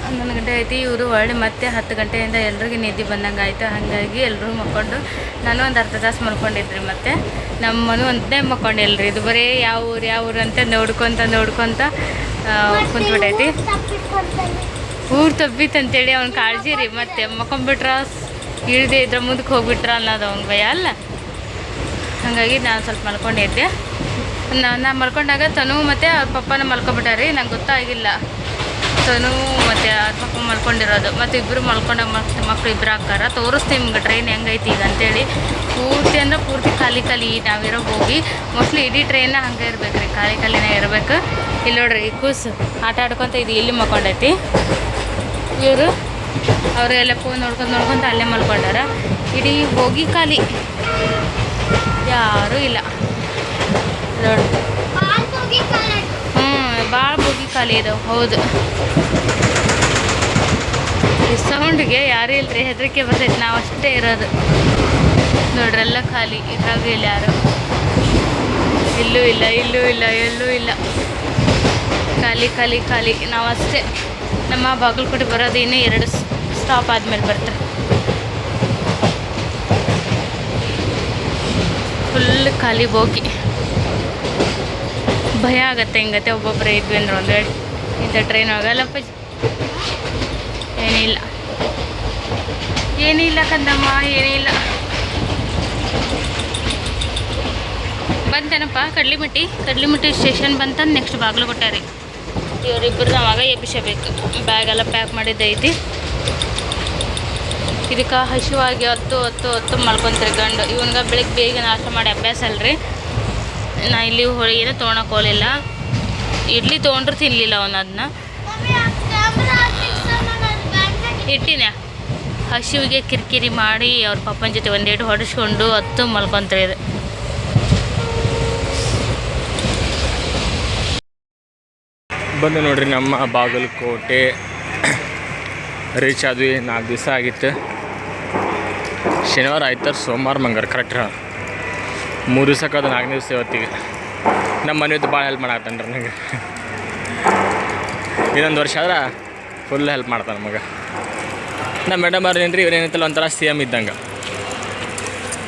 ಹನ್ನೊಂದು ಗಂಟೆ ಐತಿ ಇವರು ಹೊಳ್ಳಿ ಮತ್ತೆ ಹತ್ತು ಗಂಟೆಯಿಂದ ಎಲ್ರಿಗೂ ನಿದ್ದೆ ಬಂದಂಗೆ ಆಯಿತು. ಹಾಗಾಗಿ ಎಲ್ಲರೂ ಮಕ್ಕೊಂಡು, ನಾನು ಒಂದು ಅರ್ಧ ತಾಸು ಮಲ್ಕೊಂಡಿದ್ರಿ ಮತ್ತೆ. ನಮ್ಮ ಮನು ಒಂದೇ ಮಕ್ಕೊಂಡಿಲ್ರಿ ಇದು ಬರೀ ಯಾವ ಊರು ಯಾವ ಊರು ಅಂತ ನೋಡ್ಕೊತ ನೋಡ್ಕೊತ ಕುಂತ್ಬಿಟ್ಟೈತಿ. ಊರು ತಬ್ಬಿತ್ತು ಅಂತೇಳಿ ಅವ್ನ ಕಾಳಜಿ ರೀ ಮತ್ತೆ. ಮಕ್ಕೊಂಬಿಟ್ರ, ಇಳ್ದೇ ಇದ್ರ ಮುಂದಕ್ಕೆ ಹೋಗ್ಬಿಟ್ರ ಅನ್ನೋದು ಅವ್ನ ಭಯ ಅಲ್ಲ. ಹಾಗಾಗಿ ನಾನು ಸ್ವಲ್ಪ ಮಲ್ಕೊಂಡಿದ್ದೆ. ನಾ- ನಾ ಮಲ್ಕೊಂಡಾಗ ತನು ಮತ್ತು ಅವ್ರ ಪಪ್ಪನ ಮಲ್ಕೊಬಿಟ್ಟಾರಿ, ನಂಗೆ ಗೊತ್ತಾಗಿಲ್ಲ. ತನು ಮತ್ತು ಅವ್ರ ಪಪ್ಪ ಮಲ್ಕೊಂಡಿರೋದು. ಮತ್ತು ಇಬ್ಬರು ಮಲ್ಕೊಂಡಾಗ ಮಕ್, ಮಕ್ಳು ಇಬ್ಬರು ಹಾಕಾರ ತೋರಿಸ್ತೀವಿ ನಿಮ್ಗೆ ಟ್ರೈನ್ ಹೆಂಗೈತಿ ಈಗ ಅಂತೇಳಿ. ಪೂರ್ತಿ ಅಂದ್ರೆ ಪೂರ್ತಿ ಖಾಲಿ ಖಾಲಿ ನಾವಿರೋ ಹೋಗಿ ಮೋಸ್ಟ್ಲಿ ಇಡೀ ಟ್ರೈನ ಹಂಗೆ ಇರ್ಬೇಕು ರೀ ಖಾಲಿ ಖಾಲಿನೇ ಇರಬೇಕು. ಇಲ್ಲಿ ನೋಡ್ರಿ ಕೂಸು ಆಟ ಆಡ್ಕೊತ ಇದು ಇಲ್ಲಿ ಮಲ್ಕೊಂಡೈತಿ. ಇವರು ಅವರೆಲ್ಲ ಫೋನ್ ನೋಡ್ಕೊಂಡು ನೋಡ್ಕೊಂತ ಅಲ್ಲೇ ಮಲ್ಕೊಂಡಾರ. ಇಡೀ ಹೋಗಿ ಖಾಲಿ. ಯಾರೂ ಇಲ್ಲ. ಹ್ಞೂ ಭಾಳ ಬೋಗಿ ಖಾಲಿ ಇದಾವೆ. ಹೌದು. ಈ ಸೌಂಡ್ಗೆ ಯಾರೂ ಇಲ್ರಿ, ಹೆದರಿಕೆ ಬರ್ತೈತೆ. ನಾವು ಅಷ್ಟೇ ಇರೋದು. ನೋಡ್ರೆಲ್ಲ ಖಾಲಿ. ಇದ್ರಾಗ ಇಲ್ಲ ಯಾರು? ಇಲ್ಲೂ ಇಲ್ಲ ಇಲ್ಲೂ ಇಲ್ಲ, ಎಲ್ಲೂ ಇಲ್ಲ. ಖಾಲಿ ಖಾಲಿ ಖಾಲಿ. ನಾವು ಅಷ್ಟೇ. ನಮ್ಮ ಬಾಗಲಕೋಟೆ ಬರೋದು ಇನ್ನೂ ಎರಡು ಸ್ಟಾಪ್ ಆದಮೇಲೆ ಬರ್ತಾರೆ. ಫುಲ್ ಖಾಲಿ ಬೋಗಿ ಭಯ ಆಗತ್ತೆ ಹಿಂಗತ್ತೆ ಒಬ್ಬೊಬ್ಬರೇ ಇದ್ವಿ ಅಂದ್ರೆ ಒಂದು ಇಂಥ ಟ್ರೈನ್ ಹೋಗಲ್ಲಪ್ಪ ಏನಿಲ್ಲ. ಏನಿಲ್ಲ ಕಂದಮ್ಮ ಏನಿಲ್ಲ. ಬಂತೇನಪ್ಪ? ಕಡ್ಲಿಮಟ್ಟಿ? ಕಡ್ಲಿಮಟ್ಟಿ ಸ್ಟೇಷನ್ ಬಂತಂದು ನೆಕ್ಸ್ಟ್ ಬಾಗ್ಲು ಕೊಟ್ಟಾರಿ ಇವರಿಬ್ಬರು ನಾವಾಗ ಎಬ್ಬಿಸಬೇಕು ಬ್ಯಾಗ್ ಎಲ್ಲ ಪ್ಯಾಕ್ ಮಾಡಿದ್ದೈತಿ. ಇದಕ್ಕೆ ಹಸಿವಾಗಿ ಹೊತ್ತು ಹೊತ್ತು ಹೊತ್ತು ಮಲ್ಕೊಂತಾರೆ ಗಂಡು. ಇವನ್ಗೆ ಬೆಳಿಗ್ಗೆ ಬೇಗ ನಾಶ ಮಾಡಿ ಅಭ್ಯಾಸ ಅಲ್ರಿ. ನಾ ಇಲ್ಲಿ ಹೋಳಿಗೆನ ತೊಗೊಳಕ್ ಹೋಗಲಿಲ್ಲ. ಇಡ್ಲಿ ತೊಗೊಂಡ್ರು ತಿನ್ನಲಿಲ್ಲ ಅವನು ಅದನ್ನ ಇಟ್ಟಿನ ಹಸಿವಿಗೆ ಕಿರಿಕಿರಿ ಮಾಡಿ ಅವ್ರ ಪಪ್ಪನ ಜೊತೆ ಒಂದೇಟು ಹೊಡೆಸ್ಕೊಂಡು ಹತ್ತು ಮಲ್ಕೊಂತರ ಇದು. ಬಂದು ನೋಡ್ರಿ ನಮ್ಮ ಬಾಗಲಕೋಟೆ. ರೀಚ್ ಆದ್ವಿ ನಾಲ್ಕು ದಿವಸ ಆಗಿತ್ತು. ಶನಿವಾರ ಆಯ್ತಾರೆ ಸೋಮವಾರ ಮಂಗಾರ ಕರೆಕ್ಟ್ ಮೂರು ದಿವ್ಸಕ್ಕೆ ಅದು ನಾಲ್ಕು ದಿವಸ ಇವತ್ತಿಗೆ ನಮ್ಮ ಮನೆಯದ್ದು ಭಾಳ ಹೆಲ್ಪ್ ಮಾಡತ್ತಾನೆ ರೀ ನನಗೆ ಇನ್ನೊಂದು ವರ್ಷ ಆದ್ರೆ ಫುಲ್ ಹೆಲ್ಪ್ ಮಾಡ್ತಾನೆ ನಮಗೆ. ನಮ್ಮ ಮೇಡಮ್ ಅವ್ರು ಏನ್ರಿ ಇವ್ರು ಏನೈತಲ್ಲ ಒಂಥರ ಸಿ ಎಂ ಇದ್ದಂಗೆ.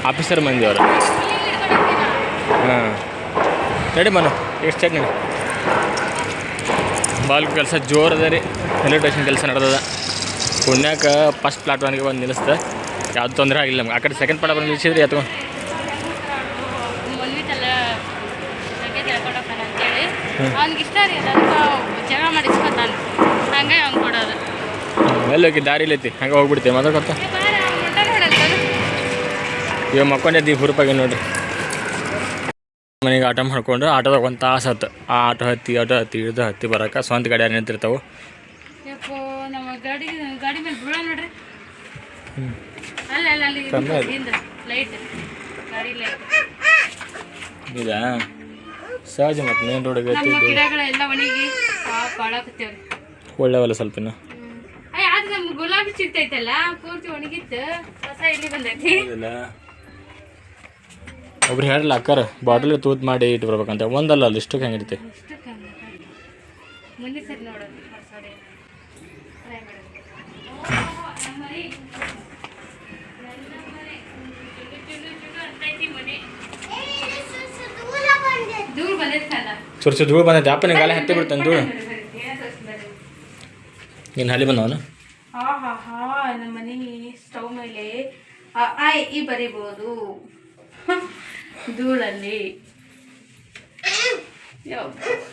ಆಫೀಸರ್ ಮಂದಿ ಅವರು. ಹಾಂ. ರೆಡಿ ಮನು, ಎಷ್ಟು ಚಟ್ನಿ ಬಾಲ್ ಕೆಲಸ ಜೋರು ಅದ ರೀ ರೈಲ್ವೆ ಸ್ಟೇಷನ್ ಕೆಲಸ ನಡೆದದ. ಪುಣ್ಯಾಕ ಫಸ್ಟ್ ಪ್ಲಾಟ್ಫಾರ್ಮ್ಗೆ ಬಂದು ನಿಲ್ಲಿಸ್ದೆ ಯಾವ್ದು ತೊಂದರೆ ಆಗಿಲ್ಲ ನಮ್ಗೆ. ಆ ಕಡೆ ಸೆಕೆಂಡ್ ಪ್ಲಾಟ್ ಬಂದು ನಿಲ್ಲಿಸಿದ್ರಿ ಎತ್ಕೊಂಡು ಮೊನ್ನಿತಲ್ಲ ಲಗೇಜ್ ಹೇಳ್ಕೊಂಡು ಹೋಗ್ತಾನೆ ಅಂತೇಳಿ ಅವ್ನಿಗೆ ಇಷ್ಟ ರೀ ಅದಕ್ಕೆ ಜಗಳ ಮಾಡಿಸ್ಕೊತಾನೆ ಹಂಗೆ ಅವ್ನು ಕೊಡೋದು. ಎಲ್ಲಿ ಹೋಗಿ ದಾರಿ ಐತಿ ಹಂಗೆ ಹೋಗ್ಬಿಡ್ತೀವಿ ಮಾತಾಡ್ಕೊತ. ಇವಾಗ ಹುರುಪಾಗಿ ನೋಡ್ರಿ. ಮನೆಗೆ ಆಟೋ ಮಾಡ್ಕೊಂಡು ಆಟೋದಾಗ ಒಂದು ತಾಸು ಹತ್ತು ಆ ಆಟೋ ಹತ್ತಿ ಆಟೋ ಹತ್ತಿ ಇಳಿದು ಹತ್ತಿ ಬರೋಕೆ ಸ್ವಂತ ಗಾಡಿ ನಿಂತಿರ್ತಾವೆ? ನಮ್ಮ ಗಾಡಿ ಗಾಡಿ ಮೇಲೆ ಬೀಳ ನೋಡ್ರಿ. ಅಲ್ಲ ಅಲ್ಲ ಅಲ್ಲಿ ಕಮ್ಮಿ ಅದು. ಹಿಂದೆ. ಲೈಟ್ ಗಾಡಿ ಲೈಟ್ ಇದಾ? ಸಹಜ ಮತ್ತು ಮೇನ್ ರೋಡಿಗೆ ನಮ್ಮ ಐತಿ ಗಿಡಗಳೆಲ್ಲ ಒಣಗಿ ಬಾಳಾಕತ್ತೇವ್ರಿ ಒಳ್ಳೆವಲ್ಲ ಸ್ವಲ್ಪ ಇನ್ನು ಅಯ್ಯ ಅದು ನಮ್ಗೆ ಗುಲಾಬಿ ಸಿಗ್ತೈತಲ್ಲ ಪೂರ್ತಿ ಒಣಗಿತ್ತು. ಹೊಸ ಇಲ್ಲಿ ಬಂದೈತಿ? ಇಲ್ಲ ಒಬ್ರು ಹೇಳಲ್ಲ ಅಕ್ಕಾರ ಬಾಟಲ್ ತೂತ್ ಮಾಡಿ ಇಟ್ಟು ಬರ್ಬೇಕಂತ. ಒಂದಲ್ಲ ಅಲ್ಲಿ ಇಷ್ಟಕ್ಕೆ ಹೆಂಗಿರುತ್ತೆ? ಮುಂದೆ ಸರಿ ನೋಡೋದು ಸಾರಿ ಟ್ರೈ ಚೂರು ಸುರ್ಸು ಧೂಳು ಬಂದೈತೆ ಅಪ್ಪ ನಿಂಗೆ ಹತ್ತಿ ಬಿಡ್ತಾನೆ ಧೂಳು ಏನು ಹಳಿ ಬಂದವನು? ಹಾ ಹಾ ಹಾ ನಮ್ಮ ಮನೆ ಸ್ಟವ್ ಮೇಲೆ ಆ ಆ, ಈ ಬರಿಬೋದು. ಧೂಳಲ್ಲಿ.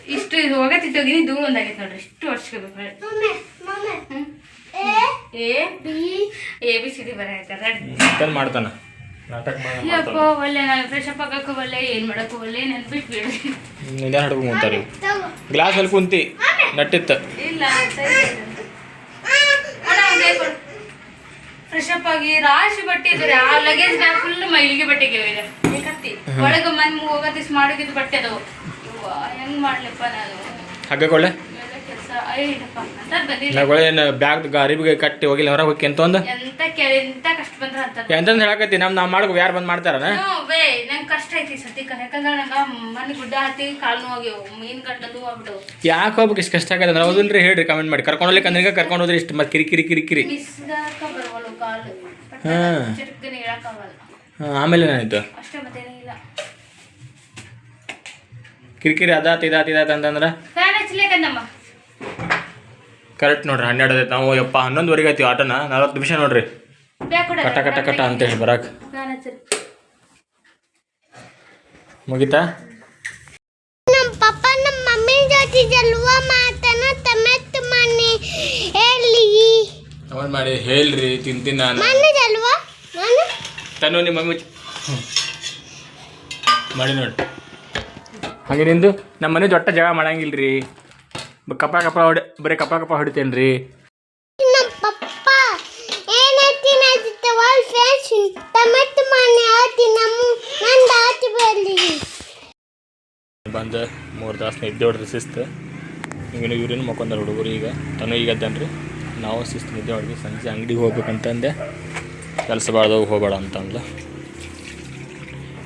ಇಷ್ಟು ಇದು ಹೋಗತ್ತಿದ್ದೋಗಿನಿ ಧೂಳು ಒಂದಾಗೈತೆ ನೋಡ್ರಿ. ಇಷ್ಟು ವರ್ಷಕ್ಕೆ A A B. C D red. ತಂದು ಮಾಡ್ತಾನೆ. ಯಪ್ಪ ಒಳ್ಳೆ ನಾನು ಫ್ರೆಶ್ ಅಪ್ ಆಗಕ್ಕೂ ಒಳ್ಳೆ ಏನು ಮಾಡಕ್ಕೂ ಒಳ್ಳೆ ನೆನ್ಪಿಟ್ಟು ಬಿಡ್ರಿ ನಿಧಾನ ಹಿಡ್ಕೊಂಡು ಕುಂತಾರೆ ಗ್ಲಾಸ್ ಅಲ್ಲಿ ಕುಂತಿ ನಟ್ಟಿತ್ತ. ಇಲ್ಲ ಫ್ರೆಶ್ ಅಪ್ ಆಗಿ ರಾಶಿ ಬಟ್ಟೆ ಇದ್ರೆ ಆ ಲಗೇಜ್ ಬ್ಯಾಗ್ ಫುಲ್ ಮೈಲಿಗೆ ಬಟ್ಟೆಗೆ ಇದೆ ಕತ್ತಿ. ಒಳಗೆ ಮನ್ ಹೋಗೋದಿಸ್ ಮಾಡೋದಿದ್ದು ಬಟ್ಟೆ ಅದಾವು ಹೆಂಗ್ ಮಾಡ್ಲಪ್ಪ ನಾನು? ಮೇಲೆ ಕೆಲಸ ಅಯ್ಯಪ್ಪ ಅಂತ ಬಂದಿಲ್ಲ. ನಾಗೊಳೆ ಬ್ಯಾಗ್ ಅರಿಬಿಗೆ ಕಟ್ಟಿ ಹೋಗಿಲ್ಲ ಹೊರಗೆ ಹೋಗಿ ಎಂತ ಒಂದು ಎಂತ ಕೇಳಿ ಎಂತ ಕಷ್ಟ ಬಂದ್ರ ಅಂತ. ಎಂತಂದು ಹೇಳಕತ್ತಿ ನಮ್ಮ ನಾವು ಮಾಡಕ್ ಯಾರು ಬಂದ್ ಮಾಡ್ತಾರನ ವೇ ನಂಗೆ ಕಷ್ಟ ಐತಿ ಸದ್ಯಕ್ಕ ಯಾಕಂದ್ರೆ ನಂಗೆ ಮನೆ ಗುಡ್ಡ ಹತ್ತಿ ಕಾಲು ನೋವಾಗ್ಯವು ಮೀನ್ ಗಂಟಲು ಆಗ್ಬಿಟ್ಟು ಯಾಕೆ ಹೋಗ್ಬೇಕು ಇಷ್ಟ ಕಷ್ಟ ಆಗತ್ತೆ ಅಂದ್ರೆ ಹೌದಿಲ್ರಿ ಹೇಳ್ರಿ ಕಮೆಂಟ್ ಮಾಡಿ. ಕರ್ಕೊಂಡು ಹೋಗ್ಲಿಕ್ಕೆ ಅಂದ್ರೆ ಕರ್ಕೊಂಡು ಹೋದ್ರೆ ಇಷ್ಟು ಮತ್ತೆ ಕಿರಿ ಕಿರಿ ಕಿರಿ ಕಿರಿ. ಮಿಸ್ಗಾಕ ಬರವಲ್ಲ ಕಾಲು. ಹಾ. ಚಿಟಕನೆ ಹೇಳಕ್ಕಾಗಲ್ಲ. ಹಾಂ ಆಮೇಲೆ ಏನಾಯ್ತು ಅಷ್ಟೇ ಮತ್ತೇನಿಲ್ಲ ಕಿರಿಕಿರಿ ಅದಾತ ಇದಾತ್ ಇದಾತ್ ಅಂತಂದ್ರೆ? ಫ್ಯಾನ್ ಕರೆಕ್ಟ್ ನೋಡ್ರಿ ಹನ್ನೆರಡು ಅದೈತೆ ನಾವು ಯಪ್ಪ ಹನ್ನೊಂದುವರೆಗೆ ಐತಿ ಆಟನ. ನಲ್ವತ್ತು ನಿಮಿಷ ನೋಡ್ರಿ. ಕಟ್ಟ ಕಟ ಕಟ ಕಟ ಅಂತೇಳಿ ಬರಾಕ್. ಮುಗಿತಾ? ನಮ್ಮ ಪಪ್ಪ ನಮ್ಮ ಮಮ್ಮಿ ಜೊತೆ ಜಲ್ವ ಮಾತನ ತಮೆತ್ ಮನೆ. ಎಲ್ಲಿ ಕಮೆಂಟ್ ಮಾಡಿ ಹೇಳ್ರಿ ತಿಂತೀನಿ ನಾನು. ಮನೆ ಜಲ್ವ? ನಾನು ತನು ನಿಮ್ಮ ಮಮ್ಮಿ. ಮಾಡಿ ನೋಡಿ ಹಾಗೆ ನಿಂದು? ನಮ್ಮ ಮನೆ ದೊಡ್ಡ ಜಾಗ ಮಾಡಂಗಿಲ್ರಿ. ಬ- ಕಪ್ಪ ಹೊಡಿ ಬರೀ ಕಪ್ಪ ಕಪ್ಪ ಹೊಡಿತೇನೆ ರೀ ನಮ್ಮ ಪಪ್ಪ ಟಮೆಟ್ ಮನೆ ಆತಿ ನಮ್ಮ ನಂದು ಆತಿ ಬರಲಿ ಬಂದು ಮೂರು ತಾಸು ನಿದ್ದೆ ಹೊಡ್ರಿ ಶಿಸ್ತು. ಹಿಂಗೆ ಇವ್ರೇನು ಮಕ್ಕೊಂದಾರ ಹುಡುಗರು ಈಗ. ತನು ಈಗ ಎದ್ದಾನ್ರಿ ನಾವು ಶಿಸ್ತು ನಿದ್ದೆ ಹೊಡೆದು ಸಂಜೆ ಅಂಗಡಿಗೆ ಹೋಗ್ಬೇಕಂತಂದೆ. ಕೆಲಸ ಬಾಳ್ದೋಗಿ ಹೋಗ್ಬೇಡ ಅಂತಂದ್ಲು.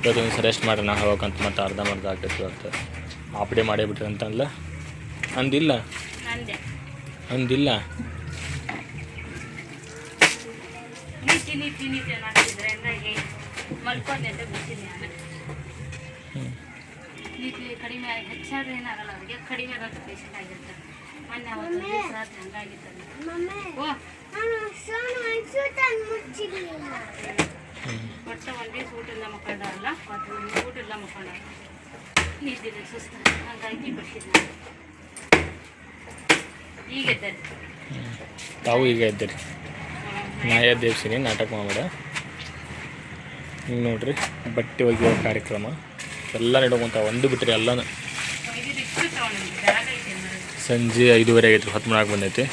ಇವತ್ತು ಒಂದು ರೆಸ್ಟ್ ಮಾಡ್ರಿ ನಾ ಹೋಗಕ್ಕಂತ ಮತ್ತೆ ಅರ್ಧ ಮರ್ಧ ಆಗ್ತೈತಿ ಇವತ್ತು. ಆಪ್ಡೇ ಮಾಡೇ ಬಿಟ್ರಿ ಅಂತಂದ್ಲ. ಅಂದಿಲ್ಲ? ಅಂದೆ. ಅಂದಿಲ್ಲ? ಕಡಿಮೆ ಹೆಚ್ಚಾದ್ರೆ ಏನಾಗಲ್ಲ ಅವ್ರಿಗೆ. ಕಡಿಮೆ ಆಗೋದು ಪೇಷಂಟ್ ಆಗಿರ್ತಾರೆ. ಮೊನ್ನೆ ಅವತ್ತು ರಾತ್ರಿ ಓ. ಒಟ್ಟ ಒಂದೇ ಊಟ ಇಲ್ಲ ಮಕ್ಕಳಲ್ಲ ಮತ್ತು ಒಂದು ಊಟ ಇಲ್ಲ ಮಕ್ಕಳ ನಿದ್ದಿದೆ ಸುಸ್ತು. ಹಂಗಾಗಿ ಎದ್ದಲ್ಲಿ ತಾವು ಈಗ ಇದ್ದೀರಿ ನಾಯ ಎದ್ದೇವ್ಸಿನಿ ನಾಟಕ ಮಾಡಬೇಡ. ಹಿಂಗೆ ನೋಡ್ರಿ, ಬಟ್ಟೆ ಒಗೆಯೋ ಕಾರ್ಯಕ್ರಮ. ಎಲ್ಲ ನಡ್ಕೊಂತ ಒಂದು ಬಿಟ್ರಿ ಎಲ್ಲನೂ. ಸಂಜೆ ಐದುವರೆ ಆಗೈತ್ರಿ, ಹತ್ತು ಮನಾಗ ಬಂದೈತಿ.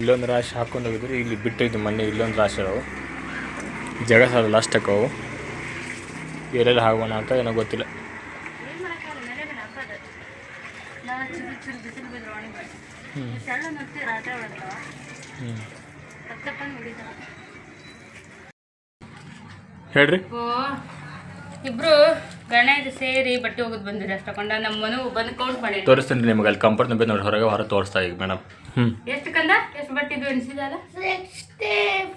ಇಲ್ಲೊಂದು ರಾಶಿ ಹಾಕೊಂಡು ಹೋಗಿದ್ರಿ, ಇಲ್ಲಿ ಬಿಟ್ಟೈತಿ ಮೊನ್ನೆ ಇಲ್ಲೊಂದು ರಾಶಿ ಅವು ಜಗ ಸಾಲ ಲಾಸ್ಟ್ ಅಕ್ಕವು ಎಲ್ಲೆಲ್ಲ ಹಾಕೋಣ ಅಂತ ಏನೋ ಗೊತ್ತಿಲ್ಲ ಏನ್ ಮಾಡಕ್ಕಾಗಲ್ಲ ನೆಲೆ ಮೇಲೆ ಹಾಕೋದು ನಾ ಚಿರು ಚಿರು ಬಿಸಿಲು ಬಿದ್ರೆ ಒಣಗಿ ರಾತ್ರಿ ಹತ್ತಪ್ಪನ ಹೇಳ್ರಿ. ಇಬ್ರು ಗಣೇಶ ಸೇರಿ ಬಟ್ಟೆ ಹೋಗೋದು ಬಂದಿರಿ ಅಷ್ಟ ಕೊಂಡ ನಮ್ಮ ಮನೆ ಬಂದು ಕೌಂಟ್ ಮಾಡಿ. ತೋರಿಸ್ತೀನಿ ರೀ ನಿಮಗೆ ಅಲ್ಲಿ ಕಂಫರ್ಟ್ ನಂಬಿ ನೋಡಿ ಹೊರಗೆ ಹೊರ ತೋರಿಸ್ತಾ ಈಗ ಮೇಡಮ್. ಎಷ್ಟು ಕಂದ? ಎಷ್ಟು ಬಟ್ಟೆ ಇದು ಎಣಿಸಿದಲ್ಲ ಸಿಕ್ಸ್ಟಿ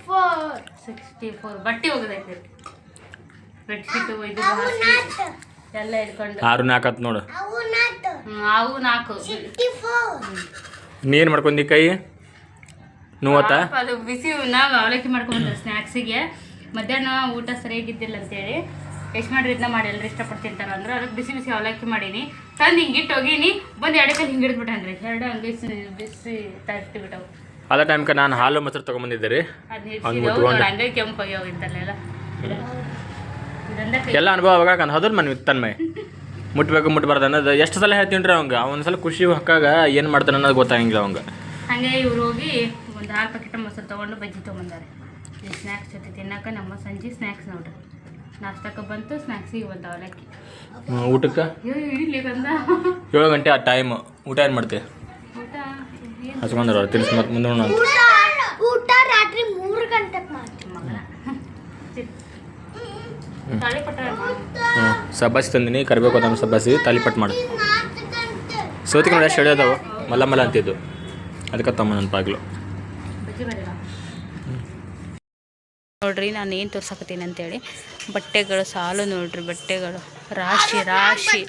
ಫೋರ್ ಸಿಕ್ಸ್ಟಿ ಫೋರ್ ಬಟ್ಟೆ ಹೋಗೋದೈತೆ ಬೆಡ್ಶೀಟು ಇದು ಎಲ್ಲ ಹಿಡ್ಕೊಂಡು. ಆರು ನಾಲ್ಕು ಹತ್ತು ನೋಡು. ಅವು ನಾಟ್ ಹ್ಮ್, ಅವು ನಾಲ್ಕು. ಸಿಕ್ಸ್ಟಿ ಫೋರ್ ನೀ ಏನು ಮಾಡ್ಕೊಂಡಿ ಕೈ? ನೋವತ್ತಾ ಪಾಪ ಅದು ಬಿಸಿ ನಾವು ಅವಲಕ್ಕಿ ಸ್ನಾಕ್ಸ್ ಸ್ನ್ಯಾಕ್ಸಿಗೆ ಮಧ್ಯಾಹ್ನ ಊಟ ಸರಿಯಾಗಿದ್ದಿಲ್ಲ ಅಂತೇಳಿ. ಎಷ್ಟು ಮಾಡ್ರಿ ಇದನ್ನ ಮಾಡಿ ಎಲ್ಲರೂ ಇಷ್ಟಪಟ್ಟು ತಿಂತಾರೆ ಅಂದ್ರೆ. ಅದಕ್ಕೆ ಬಿಸಿ ಬಿಸಿ ಅವಲಕ್ಕಿ ಮಾಡೀನಿ. ತಂದು ಹಿಂಗಿಟ್ಟು ಹೋಗೀನಿ. ಬಂದು ಎರಡು ಕೈ ಹಿಂಗೆ ಹಿಡಿದ್ಬಿಟ್ಟನ್ರಿ ಎರಡು ಹಂಗೆ ಬಿಸಿ ಬಿಸಿ ತಟ್ಟಿ ಬಿಟ್ಟವು ಅದ ಟೈಮ್ಗೆ ನಾನು ಹಾಲು ಮೊಸರು ತೊಗೊಂಬಂದಿದ್ದೆ ರೀ. ಅದು ಹಂಗ್ ಮುಟ್ಕೊಂಡೆ. ಹಂಗೆ ಕೆಂಪು ಆಗ್ಯಾವ ಇಂತಲ್ಲೆಲ್ಲ. ಇದೊಂದ ಕೈ ಎಲ್ಲ ಅನುಭವ ಅವಾಗ ಹೌದಲ್ ಮನ್ವಿ ತನ್ಮಯ್. ಮುಟ್ಬೇಕು ಮುಟ್ಬಾರ್ದು ಅನ್ನೋದು. ಎಷ್ಟು ಸಲ ಹೇಳ್ತೀನಿ ರೀ ಅವಂಗೆ? ಅವನ ಸಲ ಖುಷಿ ಹೊಕ್ಕಾಗ ಏನು ಮಾಡ್ತಾನೆ ಅನ್ನೋದು ಗೊತ್ತಾಗಿಲ್ಲ ಅವಂಗ. ಹಾಗೆ ಇವ್ರು ಹೋಗಿ ಒಂದು ಆರು ಪ್ಯಾಕೆಟ್ ಮೊಸರು ತೊಗೊಂಡು ಬಜ್ಜಿ ತೊಗೊಂಬಂದಾರೆ. ಈ ಸ್ನ್ಯಾಕ್ಸ್ ಜೊತೆ ತಿನ್ನಕ್ಕೆ ನಮ್ಮ ಸಂಜೆ ಸ್ನ್ಯಾಕ್ಸ್ ನೋಡ್ರಿ. ನಾಷ್ಟಕ್ಕೆ ಬಂತು ಸ್ನ್ಯಾಕ್ಸಿಗೆ ಬಂತು ಅವಲಕ್ಕಿ. ಊಟಕ್ಕೆ? ಏಳು ಗಂಟೆ ಆ ಟೈಮ್ ಊಟ ಏನು ಮಾಡ್ತೀವಿ ಹಚ್ಕೊಂಡ್ರ ತಿಳಿಸಿ ಮತ್ತೆ ಮುಂದೆ ನೋಡೋಣ ಊಟ ರಾತ್ರಿ ಮೂರು ಗಂಟೆಗೆ ಮಾಡ್ತೀವಿ ತಾಳಿಪಟ್ಟ ಹ್ಞೂ ಸಬ್ಬಾಸಿ ತಂದಿನಿ ಕರಿಬೇಕು ನಮ್ಮ ಸಬ್ಬಾಸಿ, ತಾಲಿಪಟ್ಟು ಮಾಡು. ಸೌತಿಗೆ ನೋಡಿ ಎಷ್ಟು ಅದಾವು ಮಲ್ಲ ಮಲ್ಲ ಅಂತಿದ್ದು. ಅದಕ್ಕೆ ತಮ್ಮ ನನ್ನ ನೋಡ್ರಿ, ನಾನು ಏನು ತೋರ್ಸಕತ್ತೀನಿ ಅಂತೇಳಿ. ಬಟ್ಟೆಗಳು ಸಾಲು ನೋಡ್ರಿ, ಬಟ್ಟೆಗಳು. ರಾಶಿ ರಾಶಿ.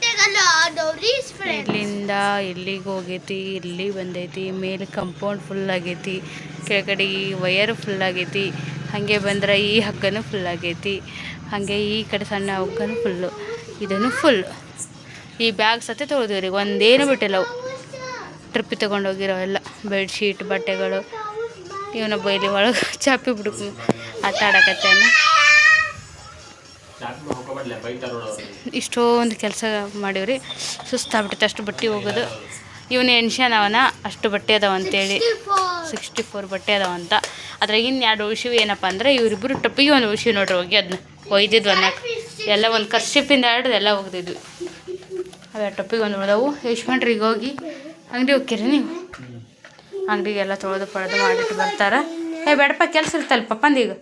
ಇಲ್ಲಿಂದ ಇಲ್ಲಿಗೆ ಹೋಗೈತಿ ಇಲ್ಲಿ ಬಂದೈತಿ. ಮೇಲೆ ಕಂಪೌಂಡ್ ಫುಲ್ ಆಗೈತಿ. ಕೆಳಗಡೆ ಈ ವಯರ್ ಫುಲ್ ಆಗೈತಿ. ಹಾಗೆ ಬಂದ್ರೆ ಈ ಹಗ್ಗನೂ ಫುಲ್ ಆಗೈತಿ. ಹಾಗೆ ಈ ಕಡೆ ಸಣ್ಣ ಹಗ್ಗನೂ ಫುಲ್ಲು ಇದನ್ನು ಫುಲ್ ಈ ಬ್ಯಾಗ್ ಸತೆ ತೊಳೆದಿವ್ರಿ ಒಂದೇನು ಬಿಟ್ಟಿಲ್ಲ ಅವು. ಟ್ರಿಪ್ ತೊಗೊಂಡೋಗಿರೋ ಎಲ್ಲ. ಬೆಡ್ಶೀಟ್ ಬಟ್ಟೆಗಳು. ಇವನ ಬೈಲಿ ಒಳಗೆ ಚಾಪಿ ಬಿಡು ಆಟ ಆಡಕತ್ತಾನ ಇಷ್ಟೊಂದು ಕೆಲಸ ಮಾಡೀವ್ರಿ. ಸುಸ್ತಾಗ್ಬಿಟ್ಟೈತೆ ಅಷ್ಟು ಬಟ್ಟೆ ಹೋಗೋದು. ಇವನು ಎಣ್ಸ್ಯಾನ ಅವನ ಅಷ್ಟು ಬಟ್ಟೆ ಅದಾವ ಅಂತೇಳಿ. ಸಿಕ್ಸ್ಟಿ ಫೋರ್ ಬಟ್ಟೆ ಅದಾವ ಅಂತ. ಅದ್ರಾಗ ಇನ್ನು ಎರಡು ಉಳ್ಸಿವು ಏನಪ್ಪ ಅಂದ್ರೆ ಇವರಿಬ್ಬರು ಟಪ್ಪಿಗೆ ಒಂದು ಉಳ್ಸಿವಿ ನೋಡ್ರಿ ಹೋಗಿ ಅದನ್ನ ಒಯ್ದಿದ್ವು ಅನ್ನಕ್ಕೆ ಎಲ್ಲ ಒಂದು ಕರ್ಶಿಪ್ಪಿಂದ ಹಿಡ್ದು ಎಲ್ಲ ಒಗ್ದಿದ್ವಿ. ಅವೆ ಟೊಪ್ಪಿಗೆ ಒಂದು ಉಳ್ದವು. ಯಶ್ವಂಟ್ರಿಗೆ ಹೋಗಿ ಅಂಗಡಿ ಹೋಗ್ತೀರಿ ನೀವು? ಅಂಗಡಿಗೆಲ್ಲ ತೊಳೆದು ಪಡೆದು ಮಾಡಿಟ್ಟು ಬರ್ತಾರೆ. ಏ, ಬೇಡಪ್ಪ, ಕೆಲಸ ಇರ್ತಲ್ಲ ಪಪ್ಪಂದೀಗ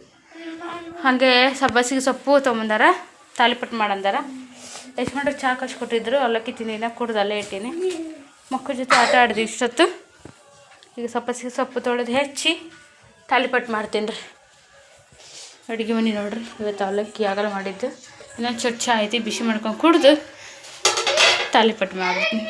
ಹಾಗೆ ಸಬ್ಬಸಿಗೆ ಸೊಪ್ಪು ತೊಗೊಂಬಂದಾರ. ತಾಲಿಪಟ್ಟು ಮಾಡಂದಾರ. ಯಶ್ವಂಡ್ರಿಗೆ ಚಾ ಕಳ್ಸಿಕೊಟ್ಟಿದ್ರು. ಅವಲಕ್ಕಿ ತಿಂದಿನ ಕುಡ್ದು ಅಲ್ಲೇ ಇಟ್ಟೀನಿ. ಮಕ್ಕಳ ಜೊತೆ ಆಟ ಆಡಿದ್ವಿ ಇಷ್ಟೊತ್ತು. ಈಗ ಸಬ್ಬಸಿಗೆ ಸೊಪ್ಪು ತೊಳೆದು ಹೆಚ್ಚಿ ತಾಲಿಪಟ್ಟು ಮಾಡ್ತೀನಿ ರೀ ಅಡುಗೆ ಮನೆ ನೋಡ್ರಿ, ಇವತ್ತು ಅವಲಕ್ಕಿ ಆಗಲ್ಲ ಮಾಡಿದ್ದು. ಇನ್ನೊಂದು ಚೊಚ್ಚ ಐತಿ, ಬಿಸಿ ಮಾಡ್ಕೊಂಡು ಕುಡ್ದು ತಾಲಿಪಟ್ಟು ಮಾಡ್ಬಿಡ್ತೀನಿ